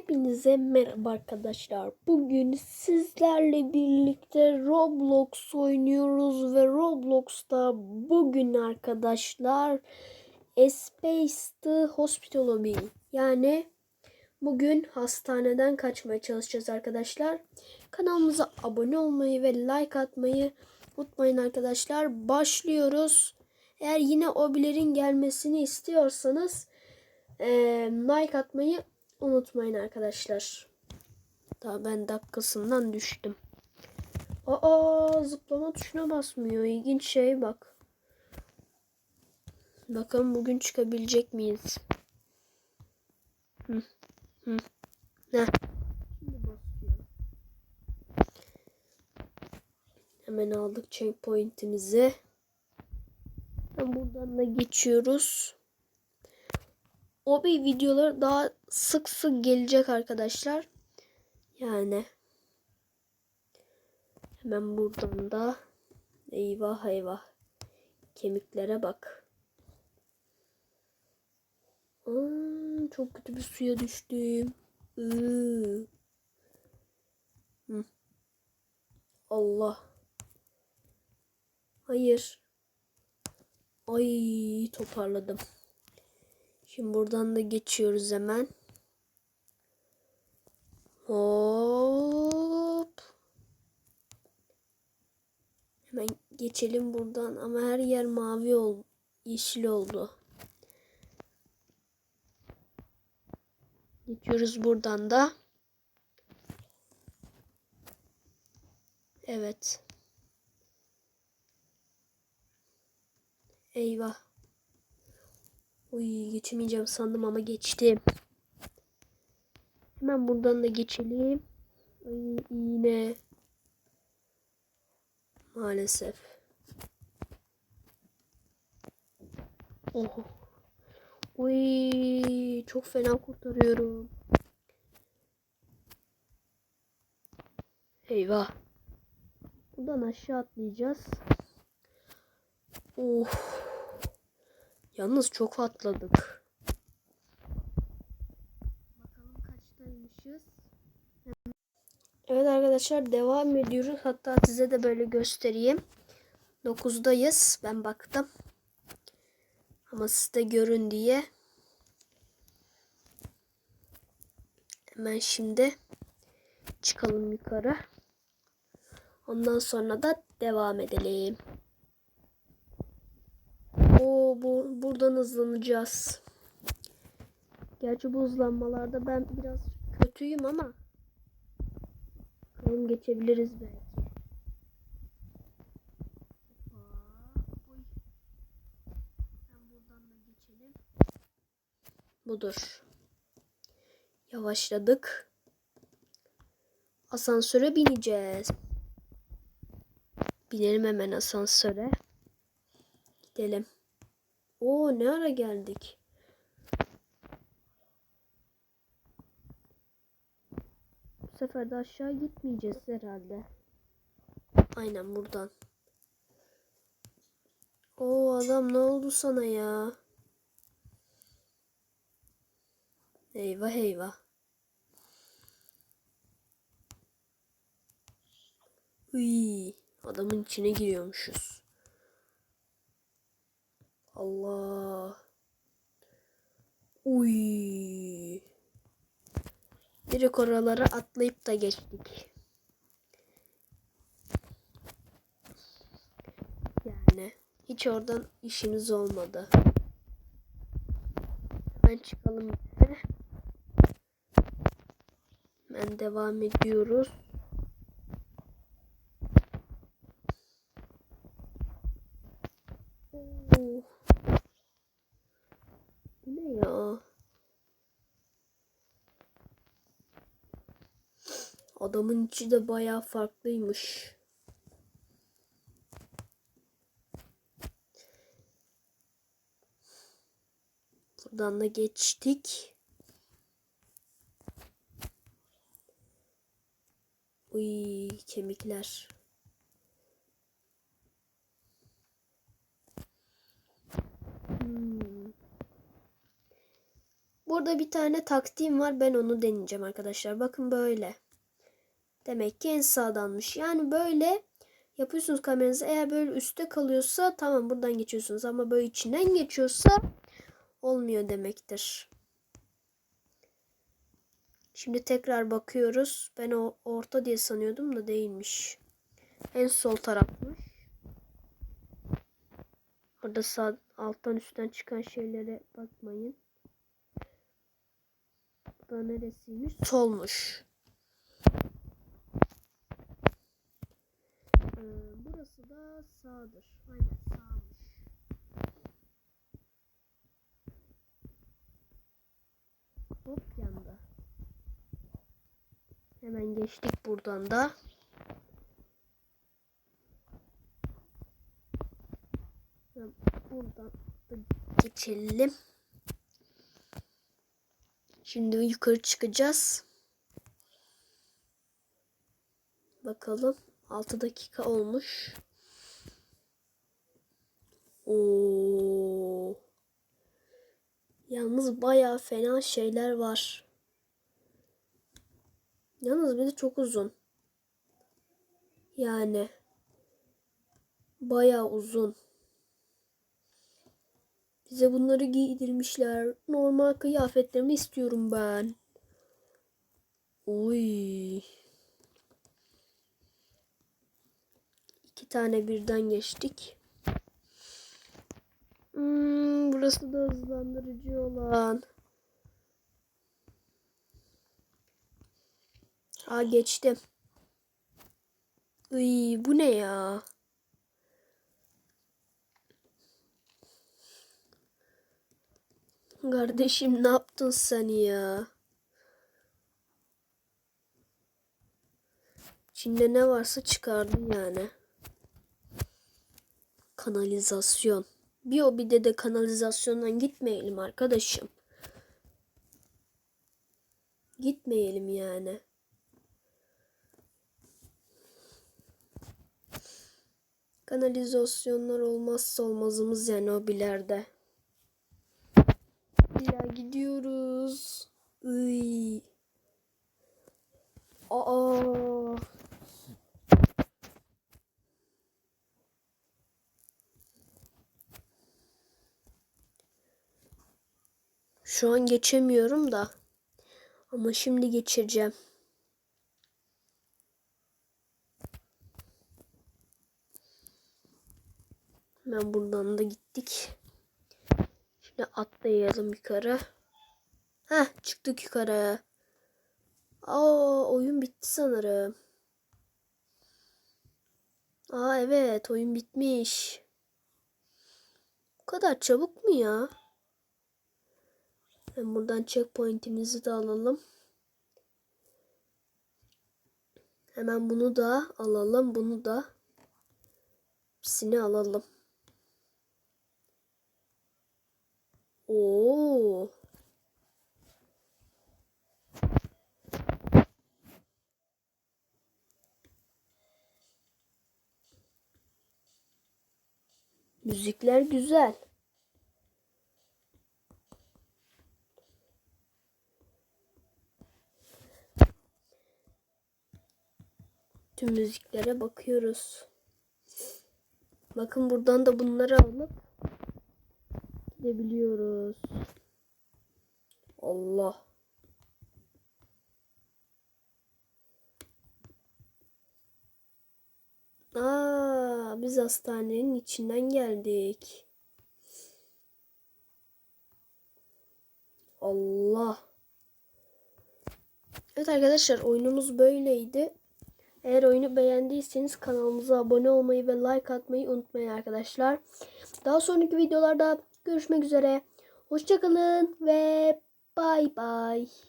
Hepinize merhaba arkadaşlar. Bugün sizlerle birlikte Roblox oynuyoruz ve Roblox'ta bugün arkadaşlar Space the Hospital Lobby yani bugün hastaneden kaçmaya çalışacağız arkadaşlar. Kanalımıza abone olmayı ve like atmayı unutmayın arkadaşlar. Başlıyoruz. Eğer yine obilerin gelmesini istiyorsanız like atmayı unutmayın arkadaşlar. Daha ben dakikasından düştüm. Aa zıplama tuşuna basmıyor. İlginç şey bak. Bakalım bugün çıkabilecek miyiz? Hı. Hı. Ne? Hemen aldık checkpoint'imizi. Buradan da geçiyoruz. O bir videoları daha sık sık gelecek arkadaşlar. Yani hemen buradan da eyvah eyvah kemiklere bak. Aa, çok kötü bir suya düştüm. Hı. Allah. Hayır. Ay toparladım. Şimdi buradan da geçiyoruz hemen. Hop. Hemen geçelim buradan ama her yer mavi oldu. Yeşil oldu. Geçiyoruz buradan da. Evet. Eyvah. Uy geçemeyeceğim sandım ama geçtim. Hemen buradan da geçelim. Ay iğne. Maalesef. Oh. Uy çok fena kurtarıyorum. Eyvah. Buradan aşağı atlayacağız. Oh. Yalnız çok atladık. Bakalım kaçtaymışız. Evet arkadaşlar devam ediyoruz. Hatta size de böyle göstereyim. 9'dayız. Ben baktım. Ama siz de görün diye. Hemen şimdi çıkalım yukarı. Ondan sonra da devam edelim. Oo bu buradan hızlanacağız. Gerçi bu hızlanmalarda ben biraz kötüyüm ama bakalım geçebiliriz belki. Budur. Yavaşladık. Asansöre bineceğiz. Binelim hemen asansöre. Gidelim. Oo ne ara geldik? Bu sefer de aşağı gitmeyeceğiz herhalde. Aynen buradan. Oo adam ne oldu sana ya? Eyvah eyvah. Uy, adamın içine giriyormuşuz. Allah. Uy. Direkt oralara atlayıp da geçtik. Yani hiç oradan işimiz olmadı. Hemen çıkalım. Hemen devam ediyoruz. Oo. Bu ne ya? Adamın içi de bayağı farklıymış. Buradan da geçtik. Uy kemikler. Burada bir tane taktiğim var. Ben onu deneyeceğim arkadaşlar. Bakın böyle. Demek ki en sağdanmış. Yani böyle yapıyorsunuz kameranızı. Eğer böyle üstte kalıyorsa tamam buradan geçiyorsunuz. Ama böyle içinden geçiyorsa olmuyor demektir. Şimdi tekrar bakıyoruz. Ben o orta diye sanıyordum da değilmiş. En sol tarafmış. Orada sağ alttan üstten çıkan şeylere bakmayın. Da neresiymiş? Solmuş. Ee, burası da sağdır. Aynen sağmış. Hop yandı. Hemen geçtik buradan da. Buradan da geçelim. Şimdi yukarı çıkacağız. Bakalım. 6 dakika olmuş. Oo. Yalnız bayağı fena şeyler var. Yalnız bir de çok uzun. Yani bayağı uzun. Bize bunları giydirmişler. Normal kıyafetlerimi istiyorum ben. Oy. İki tane birden geçtik. Hmm, burası da hızlandırıcı olan. Aa geçtim. Iy, bu ne ya? Kardeşim ne yaptın sen ya? İçinde ne varsa çıkardın yani. Kanalizasyon. Bir o bir de de kanalizasyondan gitmeyelim arkadaşım. Gitmeyelim yani. Kanalizasyonlar olmazsa olmazımız yani o Ya gidiyoruz. Iy. Aa. Şu an geçemiyorum da. Ama şimdi geçireceğim. Hemen buradan da gittik. Şimdi atlayalım yukarı. Heh çıktık yukarı. Aa oyun bitti sanırım. Aa evet oyun bitmiş. Bu kadar çabuk mu ya? Hem buradan checkpoint'imizi de alalım. Hemen bunu da alalım. Bunu da hepsini alalım. Oo. Müzikler güzel. Tüm müziklere bakıyoruz. Bakın buradan da bunları alıp gidebiliyoruz. Allah. Aa, biz hastanenin içinden geldik. Allah. Evet arkadaşlar oyunumuz böyleydi. Eğer oyunu beğendiyseniz kanalımıza abone olmayı ve like atmayı unutmayın arkadaşlar. Daha sonraki videolarda görüşmek üzere. Hoşçakalın ve bay bay.